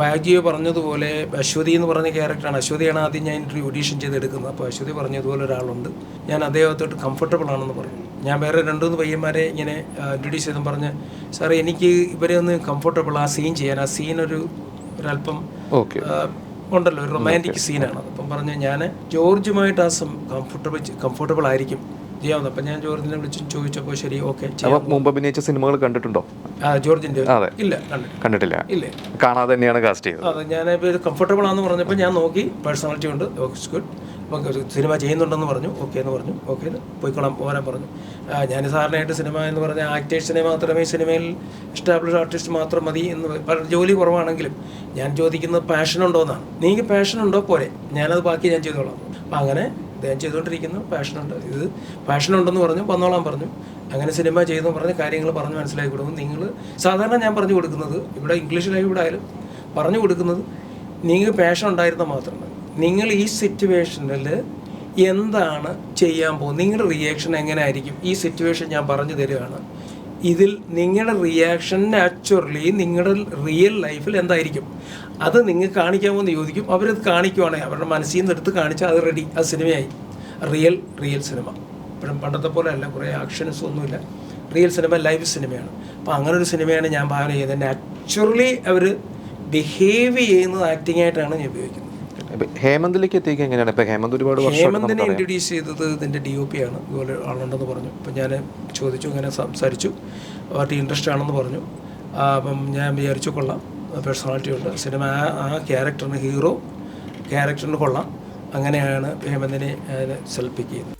ബാഗ്യോ പറഞ്ഞതുപോലെ അശ്വതി എന്ന് പറഞ്ഞ ക്യാരക്ടറാണ്. അശ്വതിയാണ് ആദ്യം ഞാൻ ഇന്റർവ്യൂ ഓഡീഷൻ ചെയ്തെടുക്കുന്നത്. അപ്പോൾ അശ്വതി പറഞ്ഞതുപോലെ ഒരാളുണ്ട്. ഞാൻ അദ്ദേഹത്തോട്ട് കംഫർട്ടബിൾ ആണെന്ന് പറഞ്ഞു. ഞാൻ വേറെ രണ്ടുമൂന്ന് പയ്യന്മാരെ ഇങ്ങനെ ഇൻട്രൊഡ്യൂസ് ചെയ്തും പറഞ്ഞ് സാറേ എനിക്ക് ഇവരെ ഒന്ന് കംഫർട്ടബിൾ ആ സീൻ ചെയ്യാൻ ആ സീൻ ഒരു ഒരല്പം ഉണ്ടല്ലോ ഒരു റൊമാന്റിക് സീനാണ് അപ്പം പറഞ്ഞ് ഞാൻ ജോർജുമായിട്ട് ആ കംഫർട്ടബിൾ കംഫർട്ടബിൾ ആയിരിക്കും. ചെയ്യാവുന്നത് അപ്പം ഞാൻ ജോർജിനെ വിളിച്ച് ചോദിച്ചപ്പോൾ ശരി ഓക്കെ മുമ്പ് അഭിനയിച്ച സിനിമകൾ കണ്ടിട്ടുണ്ടോ? ജോർജിന്റെ? ഇല്ല കണ്ടിട്ടില്ല. ഇല്ല. കാണാതെ തന്നെയാണ് കാസ്റ്റ് ചെയ്തത്. അതെ ഞാൻ ഇപ്പോൾ കംഫർട്ടബിൾ ആണെന്ന് പറഞ്ഞപ്പോൾ ഞാൻ നോക്കി. പേഴ്സണാലിറ്റി ഉണ്ട്. ഓക്കെ ഗുഡ് അപ്പം സിനിമ ചെയ്യുന്നുണ്ടെന്ന് പറഞ്ഞു. ഓക്കെ എന്ന് പറഞ്ഞു. ഓക്കെ പോയിക്കോളാം പോരാൻ പറഞ്ഞു. ഞാൻ സാറിനായിട്ട് സിനിമ എന്ന് പറഞ്ഞ ആക്ടേഴ്സിനെ മാത്രമേ സിനിമയിൽ എസ്റ്റാബ്ലിഷ് ആർട്ടിസ്റ്റ് മാത്രം മതി എന്ന് ജോലി കുറവാണെങ്കിലും ഞാൻ ചോദിക്കുന്നത് പാഷൻ ഉണ്ടോ എന്നാണ് നിങ്ങൾക്ക് പാഷൻ ഉണ്ടോ? പോരെ. ഞാനത് ബാക്കി ഞാൻ ചെയ്തോളാം. അപ്പം അങ്ങനെ അദ്ദേഹം ചെയ്തുകൊണ്ടിരിക്കുന്നു. പാഷനുണ്ട് ഇത് പാഷനുണ്ടെന്ന് പറഞ്ഞു വന്നോളാൻ പറഞ്ഞു. അങ്ങനെ സിനിമ ചെയ്തെന്ന് പറഞ്ഞ് കാര്യങ്ങൾ പറഞ്ഞ് മനസ്സിലാക്കി കൊടുക്കും നിങ്ങൾ സാധാരണ ഞാൻ പറഞ്ഞു കൊടുക്കുന്നത് ഇവിടെ ഇംഗ്ലീഷിലായി ഇവിടെ ആയാലും പറഞ്ഞു കൊടുക്കുന്നത് നിങ്ങൾക്ക് പാഷൻ ഉണ്ടായിരുന്നാൽ മാത്രം മതി. നിങ്ങൾ ഈ സിറ്റുവേഷനിൽ എന്താണ് ചെയ്യാൻ പോകുന്നത്? നിങ്ങളുടെ റിയാക്ഷൻ എങ്ങനെ ആയിരിക്കും? ഈ സിറ്റുവേഷൻ ഞാൻ പറഞ്ഞു തരികയാണ് ഇതിൽ നിങ്ങളുടെ റിയാക്ഷൻ നാച്ചുറലി നിങ്ങളുടെ റിയൽ ലൈഫിൽ എന്തായിരിക്കും? അത് നിങ്ങൾ കാണിക്കാമോ എന്ന് ചോദിക്കും. അവരത് കാണിക്കുവാണെങ്കിൽ അവരുടെ മനസ്സിൽ നിന്ന് എടുത്ത് കാണിച്ചാൽ അത് റെഡി അത് സിനിമയായി. റിയൽ റിയൽ സിനിമ ഇപ്പോഴും പണ്ടത്തെ പോലെ അല്ല. കുറേ ആക്ഷൻസ് ഒന്നുമില്ല. റിയൽ സിനിമ ലൈവ് സിനിമയാണ് അപ്പോൾ അങ്ങനെ ഒരു സിനിമയാണ് ഞാൻ ഭാവന ചെയ്യുന്നത് നാച്ചുറലി അവർ ബിഹേവ് ചെയ്യുന്നത് ആക്ടിംഗ് ആയിട്ടാണ് ഞാൻ ഉപയോഗിക്കുന്നത്. ഹേമന്തിലേക്ക് എത്തിക്കുക എങ്ങനെയാണ്? ഇപ്പൊ ഹേമന്ത് ഒരുപാട് ഹേമന്തിനെ ഇൻട്രൊഡ്യൂസ് ചെയ്തത് ഇതിന്റെ ഡി ഒ പി ആണ്. ഇതുപോലെ ആളുണ്ടെന്ന് പറഞ്ഞു. അപ്പം ഞാൻ ചോദിച്ചു ഇങ്ങനെ സംസാരിച്ചു. പാർട്ടി ഇൻട്രസ്റ്റ് ആണെന്ന് പറഞ്ഞു. അപ്പം ഞാൻ വിചാരിച്ചു കൊള്ളാം. പേഴ്സണാലിറ്റി ഉണ്ട്. സിനിമ ആ ആ ക്യാരക്ടറിന് ഹീറോ ക്യാരക്ടറിന് കൊള്ളാം. അങ്ങനെയാണ് ഹേമന്തിനെ സെലക്ട് ചെയ്യുന്നത്.